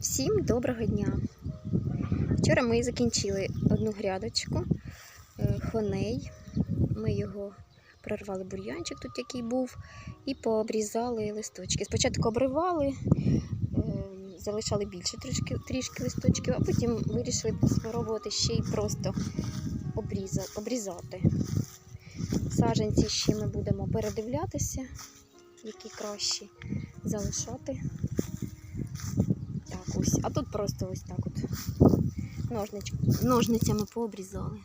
Всім доброго дня! Вчора ми закінчили одну грядочку е, хоней. Ми його прорвали бур'янчик, тут який був, і пообрізали листочки. Спочатку обривали, е, залишали більше трішки, трішки листочків, а потім вирішили спробувати ще й просто обріза- обрізати. Саженці ще ми будемо передивлятися, які кращі залишати. Так, ось. А тут просто ось так от ножнич... ножницями пообрізали.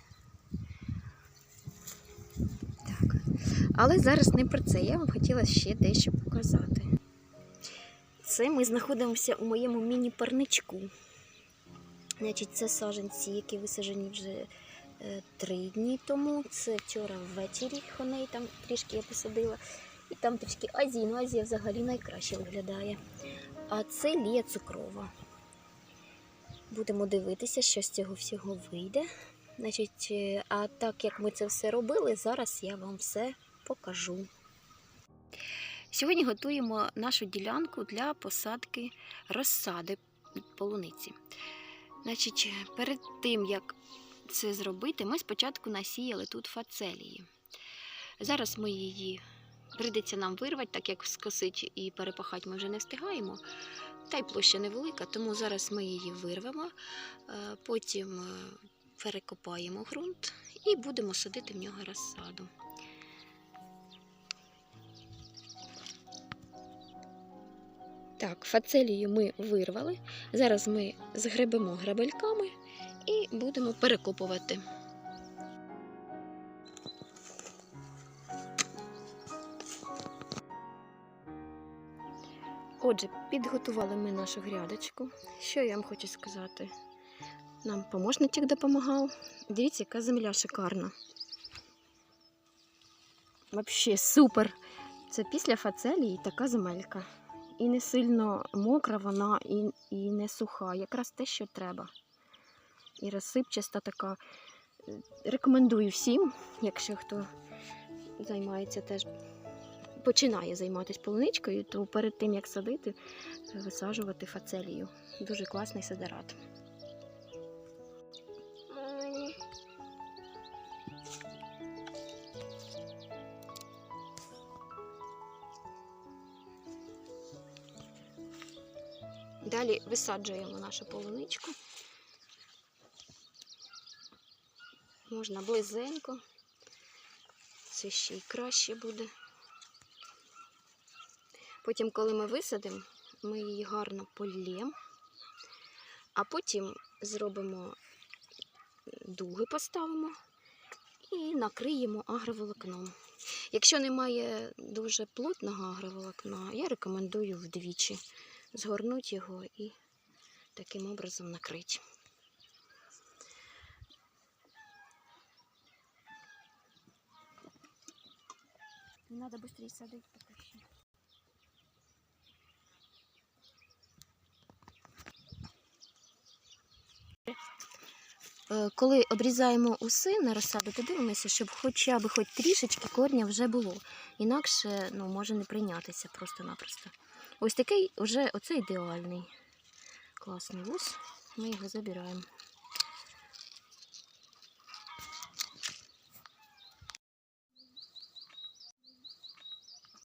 Так. Але зараз не про це. Я вам хотіла ще дещо показати. Це ми знаходимося у моєму міні-парничку. Значить, це саженці, які висаджені вже е, три дні тому. Це вчора ввечері хоней там трішки я посадила. І там трішки Азії. Ну, Азія взагалі найкраще виглядає. А це лія цукрова. Будемо дивитися, що з цього всього вийде. Значить, е, а так як ми це все робили, зараз я вам все покажу. Сьогодні готуємо нашу ділянку для посадки розсади полуниці. Значить, перед тим як це зробити, ми спочатку насіяли тут фацелії. Зараз ми її прийдеться нам вирвати, так як скосить і перепахати ми вже не встигаємо. Та й площа невелика, тому зараз ми її вирвемо, е, потім е, перекопаємо ґрунт і будемо садити в нього розсаду. Так, фацелію ми вирвали. Зараз ми згребемо грабельками і будемо перекопувати. Отже, підготували ми нашу грядочку. Що я вам хочу сказати? Нам помощничок допомагав. Дивіться, яка земля шикарна. Взагалі супер. Це після фацелії така земелька. І не сильно мокра вона, і, і не суха. Якраз те, що треба. І розсипчаста така. Рекомендую всім, якщо хто займається теж починає займатися полуничкою, то перед тим як садити, висаджувати фацелію. Дуже класний сидерат. Далі висаджуємо нашу полуничку. Можна близенько. Це ще й краще буде. Потім, коли ми висадимо, ми її гарно полємо, а потім зробимо дуги, поставимо і накриємо агроволокном. Якщо немає дуже плотного агроволокна, я рекомендую вдвічі згорнути його і таким образом накрити. Не треба швидше садити поки що. Коли обрізаємо уси на розсаду, то дивимося, щоб хоча б хоч трішечки корня вже було. Інакше ну, може не прийнятися просто-напросто. Ось такий вже оце ідеальний. Класний вус. Ми його забираємо.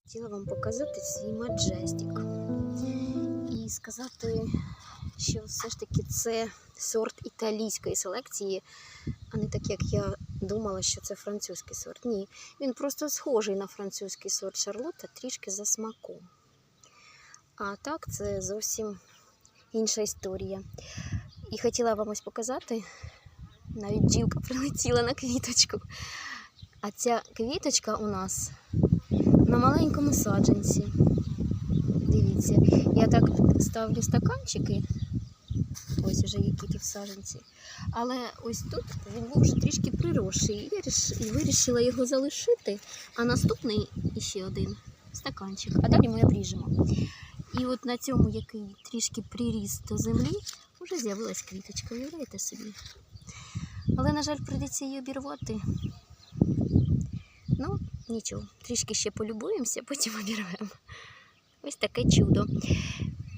Хотіла вам показати свій маджестик. І сказати, що все ж таки це сорт італійської селекції, а не так, як я думала, що це французький сорт. Ні, він просто схожий на французький сорт Шарлотта, трішки за смаком. А так, це зовсім інша історія. І хотіла вам ось показати, навіть бджілка прилетіла на квіточку. А ця квіточка у нас на маленькому саджанці. Дивіться, я так ставлю стаканчики. Ось уже які ті в саджанці. Але ось тут він був вже трішки приросший. І вирішила його залишити. А наступний іще один стаканчик. А далі ми обріжемо. І от на цьому, який трішки приріс до землі, вже з'явилась квіточка, уявляєте собі. Але, на жаль, прийдеться її обірвати. Ну, нічого, трішки ще полюбуємося, потім обірвемо. Ось таке чудо.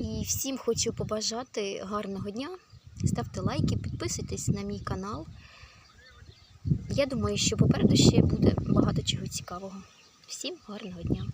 І всім хочу побажати гарного дня. Ставте лайки, підписуйтесь на мій канал. Я думаю, що попереду ще буде багато чого цікавого. Всім гарного дня!